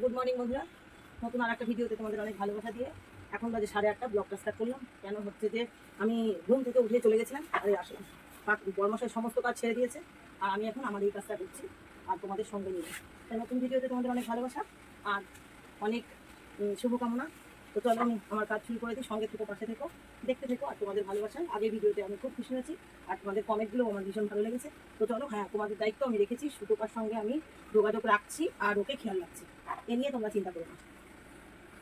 Good morning বন্ধুরা। নতুন আর একটা ভিডিওতে তোমাদের অনেক ভালোবাসা দিয়ে এখন বাজে সাড়ে আটটা ব্লগটা স্টার্ট করলাম। কেন হচ্ছে যে আমি ঘুম থেকে উঠে চলে গেছিলাম, আর আসলাম কর্মশায় সমস্ত কাজ ছেড়ে দিয়েছে, আর আমি এখন আমার এই কাজটা করছি, আর তোমাদের সঙ্গে নিয়ে তাই নতুন ভিডিওতে তোমাদের অনেক ভালোবাসা, আর অনেক শুভকামনা। তো চলো আমি আমার কাজ শুরু করে দিই, সঙ্গে থেকে, পাশে থেকো, দেখতে থেকো, আর তোমাদের ভালোবাসায় আগের ভিডিওতে আমি খুব খুশি হয়েছি, আর তোমাদের কমেন্টগুলো আমার ভীষণ ভালো লেগেছে। তো চলো হ্যাঁ তোমাদের দায়িত্ব আমি রেখেছি সুতোকার সঙ্গে আমি যোগাযোগ রাখছি, আর ওকে খেয়াল রাখছি। এ নিয়ে তোমরা চিন্তা করো না।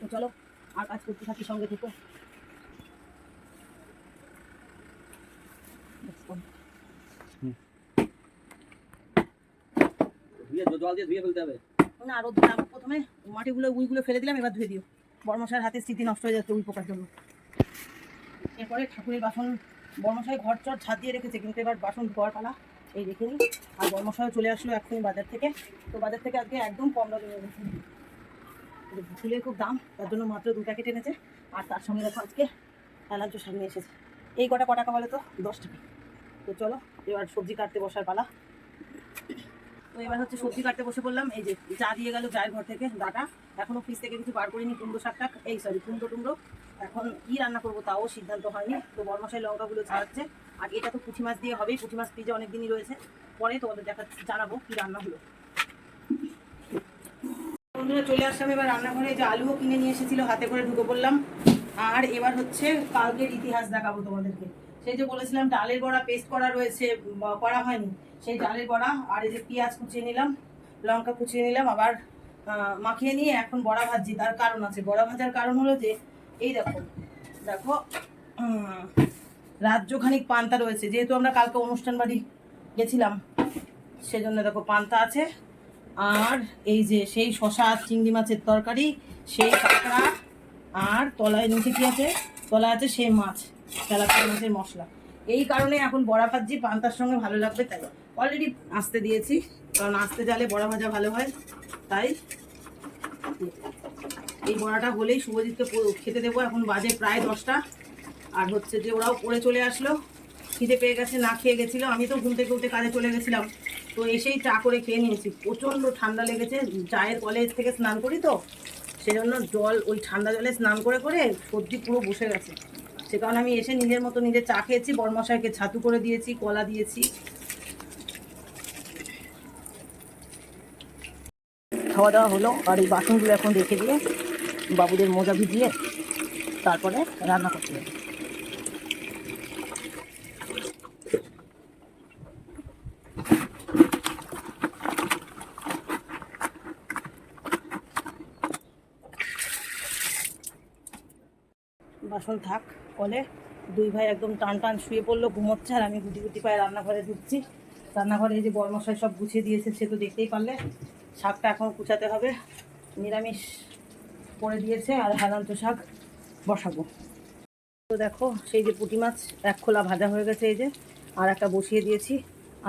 তো চলো আর কাজ করতে থাকি সঙ্গে থেকো। জল দিয়ে ধুয়ে ফেলতে হবে। না প্রথমে। মাটিগুলো উইগুলো ফেলে দিলাম এবার ধুয়ে দিও। বর্মশার হাতে স্মৃতি নষ্ট হয়ে যাচ্ছে উই পোকার জন্য। এরপরে ঠাকুরের বাসন বর্মশাই ঘর চর রেখেছে কিন্তু এবার বাসন ধোয়ার পালা এই রেখে নিই আর চলে আসলো এক্ষুনি বাজার থেকে। তো বাজার থেকে আজকে একদম কম দামে ফুলের খুব দাম, তার জন্য মাত্র দু প্যাকেট এনেছে। আর তার সঙ্গে দেখো আজকে এলাচ সামনে এসেছে। এই কটা ক টাকা বলে তো দশ টাকা। তো চলো, এবার সবজি কাটতে বসার পালা। তো এবার হচ্ছে সবজি কাটতে বসে পড়লাম। এই যে চা দিয়ে গেল চায়ের ঘর থেকে ডাটা। এখনও ফ্রিজ থেকে কিছু বার করিনি, কুমড়ো শাকটা। এই সরি কুমড়ো টুমড়ো। এখন কি রান্না করব তাও সিদ্ধান্ত হয়নি। তো বরমশাই লঙ্কাগুলো ছাড়াচ্ছে আর এটা তো পুঁটি মাছ দিয়ে হবেই। পুঁটি মাছ ফ্রিজে অনেক দিনই রয়েছে। পরে তোমাদের দেখা জানাব কি রান্না হলো বন্ধুরা চলে আসলাম এবার রান্নাঘরে। যে আলুও কিনে নিয়ে এসেছিল হাতে করে ঢুকে পড়লাম। আর এবার হচ্ছে কালকের ইতিহাস দেখাবো তোমাদেরকে। সেই যে বলেছিলাম ডালের বড়া পেস্ট করা রয়েছে করা হয়নি সেই ডালের বড়া আর এই যে পেঁয়াজ কুচিয়ে নিলাম লঙ্কা কুচিয়ে নিলাম আবার মাখিয়ে নিয়ে এখন বড়া ভাজছি। তার কারণ আছে বড়া ভাজার কারণ হলো যে এই দেখো দেখো উম, রাজ্য খানিক পান্তা রয়েছে। যেহেতু আমরা কালকে অনুষ্ঠান বাড়ি গেছিলাম সেজন্য দেখো পান্তা আছে। আর এই যে সেই শশা চিংড়ি মাছের তরকারি, সেই কাঁকড়া আর তলায় নিচে কি আছে? তলায় আছে সেই মাছ, তেলাপিয়া মাছের মশলা। এই কারণে এখন বড়া ভাজি পান্তার সঙ্গে ভালো লাগবে তাই। অলরেডি আসতে দিয়েছি, কারণ আসতে জালে বড়া ভাজা ভালো হয়, তাই। এই বড়াটা হলেই শুভজিৎকে খেতে দেবো, এখন বাজে প্রায় দশটা। আর হচ্ছে যে ওরাও পড়ে চলে আসলো, খিদে পেয়ে গেছে, না খেয়ে গেছিল। আমি তো ঘুম থেকে উঠে কাজে চলে গেছিলাম। তো এসেই চা করে খেয়ে নিয়েছি। প্রচণ্ড ঠান্ডা লেগেছে, চায়ের কলেজ থেকে স্নান করি তো, সেজন্য জল, ওই ঠান্ডা জলে স্নান করে করে সর্দি পুরো বসে গেছে। সে কারণে আমি এসে নিজের মতো নিজে চা খেয়েছি, বরমশাইকে ছাতু করে দিয়েছি, কলা দিয়েছি। খাওয়া দাওয়া হলো, আর এই বাসনগুলো এখন রেখে দিয়ে বাবুদের মোজা ভিজিয়ে তারপরে রান্না করতে হবে বাসন থাক কলে দুই ভাই একদম টান টান শুয়ে পড়ল, ঘুমোচ্ছে আর আমি গুটি গুটি পায়ে রান্নাঘরে ঢুকছি। রান্নাঘরে এই যে বরমশাই সব গুছিয়ে দিয়েছে, সে তো দেখতেই পারলে। শাকটা এখন কুচাতে হবে, নিরামিষ করে দিয়েছে আর হেলান্ত শাক বসাবো। তো দেখো, সেই যে পুঁটি মাছ, এক খোলা ভাজা হয়ে গেছে এই যে, আর একটা বসিয়ে দিয়েছি।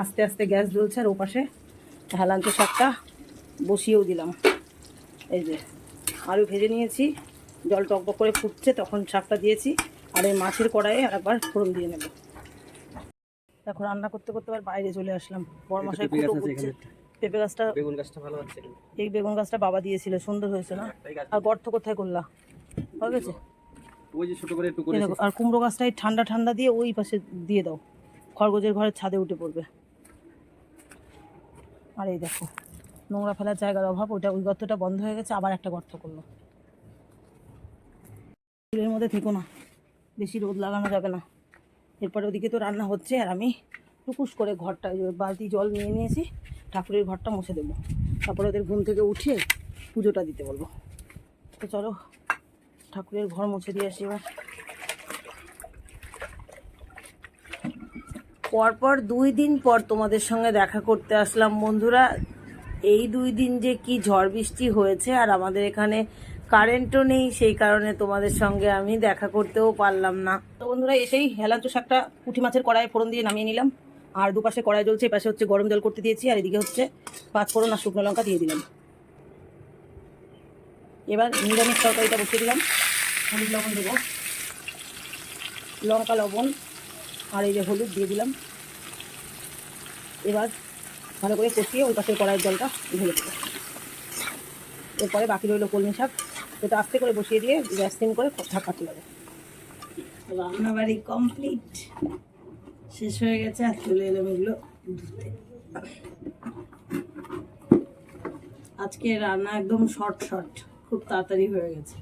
আস্তে আস্তে গ্যাস জ্বলছে আর ওপাশে হেলান্ত শাকটা বসিয়েও দিলাম। এই যে আলু ভেজে নিয়েছি জল টক করে ফুটছে তখন শাকটা দিয়েছি আর এই মাছের কড়াইয়ে আর একবার ফোড়ন দিয়ে নেব। দেখো রান্না করতে করতে আবার বাইরে চলে আসলাম। পেঁপে কুটো করছে। পেঁপে গাছটা বেগুন গাছটা ভালো হচ্ছে এই বেগুন গাছটা বাবা দিয়েছিল সুন্দর হয়েছে না? আর গর্ত কোথায় করলা? হয়ে গেছে? ওই যে ছোট করে একটু করে আর কুমড়ো গাছটা এই ঠান্ডা ঠান্ডা দিয়ে ওই পাশে দিয়ে দাও। খরগোজের ঘরের ছাদে উঠে পড়বে। আর এই দেখো নোংরা ফেলার জায়গার অভাব ওইটা ওই গর্তটা বন্ধ হয়ে গেছে আবার একটা গর্ত করল। চুলের মধ্যে থেকো না। বেশি রোদ লাগানো যাবে না। এরপরে ওদিকে তো রান্না হচ্ছে আর আমি টুকুস করে ঘরটা বালতি জল নিয়ে নিয়েছি, ঠাকুরের ঘরটা মুছে দেবো। তারপরে ওদের ঘুম থেকে উঠে পুজোটা দিতে বলব। তো চলো, ঠাকুরের ঘর মুছে দিয়ে আসি এবার। পরপর দুই দিন পর তোমাদের সঙ্গে দেখা করতে আসলাম। বন্ধুরা, এই দুই দিন যে কি ঝড় বৃষ্টি হয়েছে আর আমাদের এখানে কারেন্টও নেই, সেই কারণে তোমাদের সঙ্গে আমি দেখা করতেও পারলাম না। তো বন্ধুরা, এসেই হেলাঞ্চ শাকটা পুঁটি মাছের কড়াইয়ে ফোড়ন দিয়ে নামিয়ে নিলাম। আর দুপাশে কড়াই জ্বলছে পাশে হচ্ছে গরম জল করতে দিয়েছি, আর এদিকে হচ্ছে পাঁচ ফোড়ন আর শুকনো লঙ্কা দিয়ে দিলাম। এবার নিরামিষ তরকারিটা বসিয়ে দিলাম। হলুদ লবণ দেবো। লঙ্কা লবণ আর এই যে হলুদ দিয়ে দিলাম। এবার ভালো করে কষিয়ে ওই পাশের কড়াইয়ের জলটা ঢেলে দেবো। এরপরে বাকি রইল কলমি শাক। এটা আস্তে করে বসিয়ে দিয়ে গ্যাস সিম করে ঢাকা তুলে রান্না রান্নাবাড়ি কমপ্লিট শেষ হয়ে গেছে আর চলে এলাম এগুলো ধুতে। আজকে রান্না একদম শর্ট শর্ট খুব তাড়াতাড়ি হয়ে গেছে।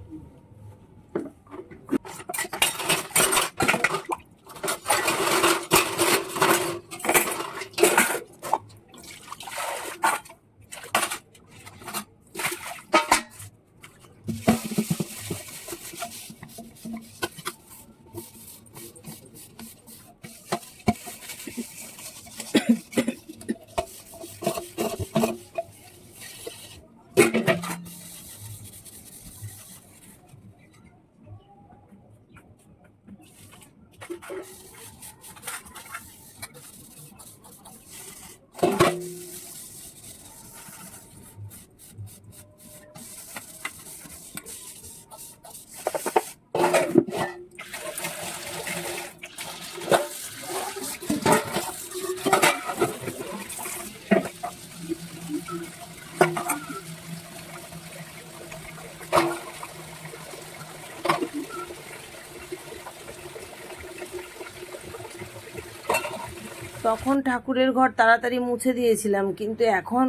তখন ঠাকুরের ঘর তাড়াতাড়ি মুছে দিয়েছিলাম, কিন্তু এখন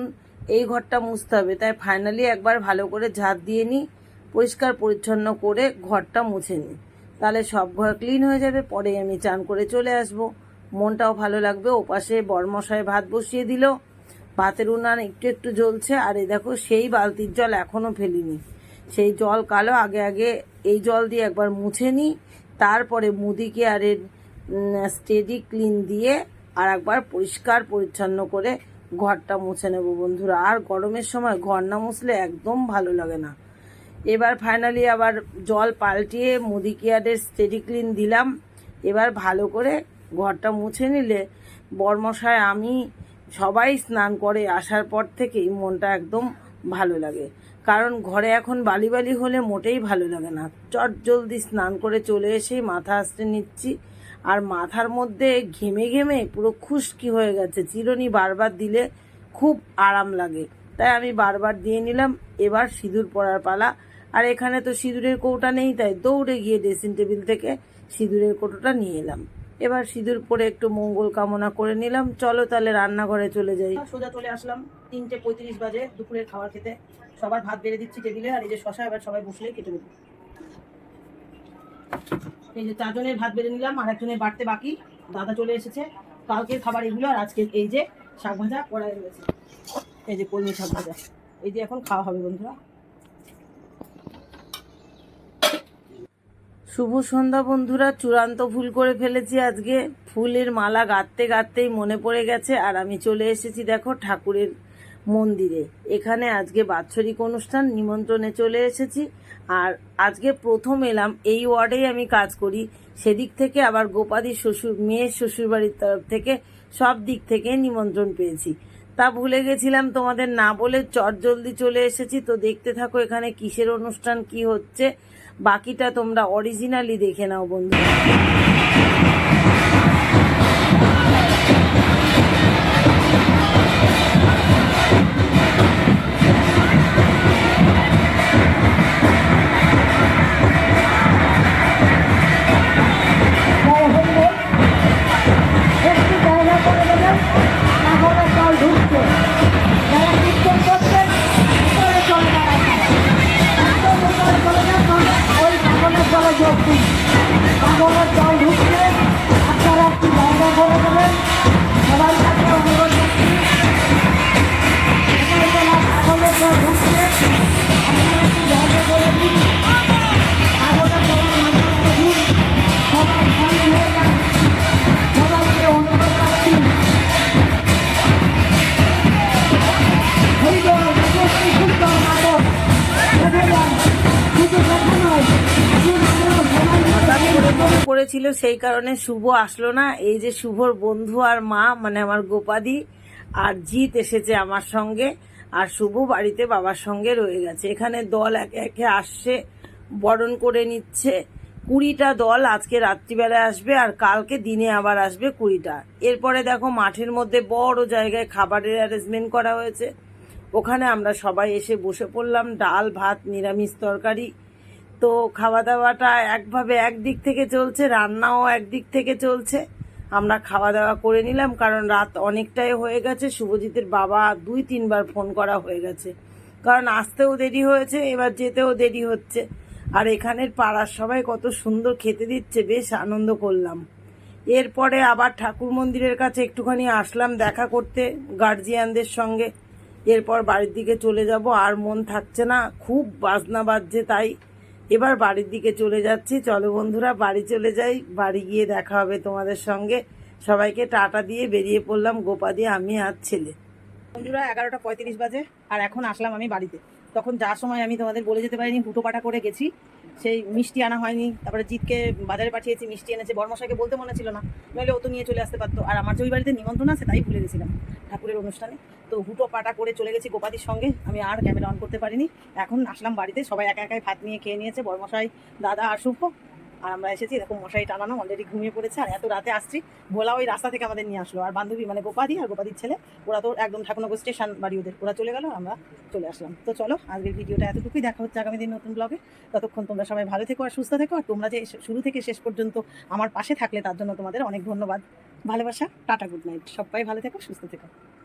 এই ঘরটা মুছতে হবে। তাই ফাইনালি একবার ভালো করে ঝাঁট দিয়ে নিই পরিষ্কার পরিচ্ছন্ন করে ঘরটা মুছে নিই তাহলে সব ঘর ক্লিন হয়ে যাবে পরে আমি চান করে চলে আসব। মনটাও ভালো লাগবে, ওপাশে বরমশায় ভাত বসিয়ে দিল। ভাতের উনান একটু একটু জ্বলছে, আর এই দেখো সেই বালতির জল এখনও ফেলিনি। সেই জল কালো, আগে আগে এই জল দিয়ে একবার মুছে নিই তারপরে মুদি কেয়ারের স্টেডি ক্লিন দিয়ে আর একবার পরিষ্কার পরিচ্ছন্ন করে ঘরটা মুছে নেব বন্ধুরা। আর গরমের সময় ঘর না মুছলে একদম ভালো লাগে না। এবার ফাইনালি আবার জল পাল্টিয়ে মুদি কেয়ারের স্টেডি ক্লিন দিলাম। এবার ভালো করে ঘরটা মুছে নিলে বরমশায় আমি সবাই স্নান করে আসার পর থেকেই মনটা একদম ভালো লাগে। কারণ ঘরে এখন বালি বালি হলে মোটেই ভালো লাগে না। চট জলদি স্নান করে চলে এসেই মাথা আসতে নিচ্ছি। আর মাথার মধ্যে ঘেমে ঘেমে পুরো খুশকি হয়ে গেছে। চিরুনি বারবার দিলে খুব আরাম লাগে। তাই আমি বারবার দিয়ে নিলাম, এবার সিঁদুর পরার পালা। আর এখানে তো সিঁদুরের কৌটা নেই, তাই দৌড়ে গিয়ে ড্রেসিং টেবিল থেকে সিঁদুরের কৌটোটা নিয়ে এলাম। এবার সিঁদুর পরে একটু মঙ্গল কামনা করে নিলাম। চলো তাহলে রান্নাঘরে চলে যাই। সোজা চলে আসলাম, তিনটে পঁয়ত্রিশ বাজে দুপুরের খাবার খেতে। সবার ভাত বেড়ে দিচ্ছি টেবিলে, আর এই যে শশা, এবার সবাই বসলে কেটে দেবো। এই যে চারজনের ভাত বেড়ে নিলাম, আর একজনের বাড়তে বাকি। দাদা চলে এসেছে। কালকের খাবার এগুলো, আর আজকে এই যে শাক ভাজা কড়াই রয়েছে। এই যে কলমি শাক ভাজা। এই যে এখন খাওয়া হবে বন্ধুরা। শুভ সন্ধ্যা বন্ধুরা, চূড়ান্ত ভুল করে ফেলেছি আজকে। ফুলের মালা গাঁথতে গাঁথতেই মনে পড়ে গেছে, আর আমি চলে এসেছি দেখো ঠাকুরের মন্দিরে। এখানে আজকে বাৎসরিক অনুষ্ঠান, নিমন্ত্রণে চলে এসেছি। আর আজকে প্রথম এলাম, এই ওয়ার্ডেই আমি কাজ করি। সেদিক থেকে আবার গোপাদির শ্বশুর, মেয়ের শ্বশুরবাড়ির তরফ থেকে সব দিক থেকে নিমন্ত্রণ পেয়েছি। তা ভুলে গেছিলাম তোমাদের না বলে চট জলদি চলে এসেছি। তো দেখতে থাকো এখানে কিসের অনুষ্ঠান, কি হচ্ছে। বাকিটা তোমরা অরিজিনালি দেখে নাও বন্ধু পড়েছিল সেই কারণে শুভ আসলো না। এই যে শুভর বন্ধু আর মা মানে আমার গোপাদি আর জিৎ এসেছে আমার সঙ্গে আর শুভ বাড়িতে বাবার সঙ্গে রয়ে গেছে। এখানে দল একে একে আসছে, বরণ করে নিচ্ছে। কুড়িটা দল আজকে রাত্রিবেলায় আসবে আর কালকে দিনে আবার আসবে কুড়িটা। এরপরে দেখো মাঠের মধ্যে বড় জায়গায় খাবারের অ্যারেঞ্জমেন্ট করা হয়েছে। ওখানে আমরা সবাই এসে বসে পড়লাম, ডাল, ভাত, নিরামিষ তরকারি। তো খাওয়া দাওয়াটা একভাবে একদিক থেকে চলছে, রান্নাও একদিক থেকে চলছে। আমরা খাওয়া দাওয়া করে নিলাম, কারণ রাত অনেকটাই হয়ে গেছে। শুভজিতের বাবা দুই, তিনবার ফোন করা হয়ে গেছে। কারণ আসতেও দেরি হয়েছে, এবার যেতেও দেরি হচ্ছে। আর এখানের পাড়ার সবাই কত সুন্দর খেতে দিচ্ছে, বেশ আনন্দ করলাম। এরপরে আবার ঠাকুর মন্দিরের কাছে একটুখানি আসলাম দেখা করতে গার্জিয়ানদের সঙ্গে। এরপর বাড়ির দিকে চলে যাব, আর মন থাকছে না, খুব বাজনা বাজছে তাই। এবার বাড়ির দিকে চলে যাচ্ছি। চলো বন্ধুরা, বাড়ি চলে যাই। বাড়ি গিয়ে দেখা হবে তোমাদের সঙ্গে। সবাইকে টাটা দিয়ে বেরিয়ে পড়লাম গোপা দিয়ে, আমি আর ছেলে। বন্ধুরা, এগারোটা পঁয়ত্রিশ বাজে আর এখন আসলাম আমি বাড়িতে। তখন যার সময় আমি তোমাদের বলে যেতে পারিনি, হুটো পাটা করে গেছি। সেই মিষ্টি আনা হয়নি। তারপরে জিতকে বাজারে পাঠিয়েছি, মিষ্টি এনেছে। বর্মশাইকে বলতে মনে ছিল না। নইলে ও তো নিয়ে চলে আসতে পারতো। আর আমার যে ওই বাড়িতে নিমন্ত্রণ আছে, তাই ভুলে গেছিলাম ঠাকুরের অনুষ্ঠানে। তো হুটো পাটা করে চলে গেছি গোপাদির সঙ্গে। আমি আর ক্যামেরা অন করতে পারিনি। এখন আসলাম বাড়িতে। সবাই একা একাই ভাত নিয়ে খেয়ে নিয়েছে। বর্মশাই, দাদা আর শুভ আর আমরা এসেছি এরকম মশাই টানানো অলরেডি ঘুমিয়ে পড়েছে। আর এত রাতে আসছি, ভোলা ওই রাস্তা থেকে আমাদের নিয়ে আসলো। আর বান্ধবী মানে গোপাদি আর গোপাদির ছেলে, ওরা তো একদম ঠাকুরনগর স্টেশন বাড়ি ওদের। ওরা চলে গেল, আমরা চলে আসলাম। তো চলো, আজকের ভিডিওটা এতটুকুই। দেখা হচ্ছে আগামী দিন নতুন ব্লগে ততক্ষণ তোমরা সবাই ভালো থেকো আর সুস্থ থেকো। আর তোমরা যে শুরু থেকে শেষ পর্যন্ত আমার পাশে থাকলে, তার জন্য তোমাদের অনেক ধন্যবাদ। ভালোবাসা, টাটা গুড নাইট সবাই ভালো থেকো, সুস্থ থেকো।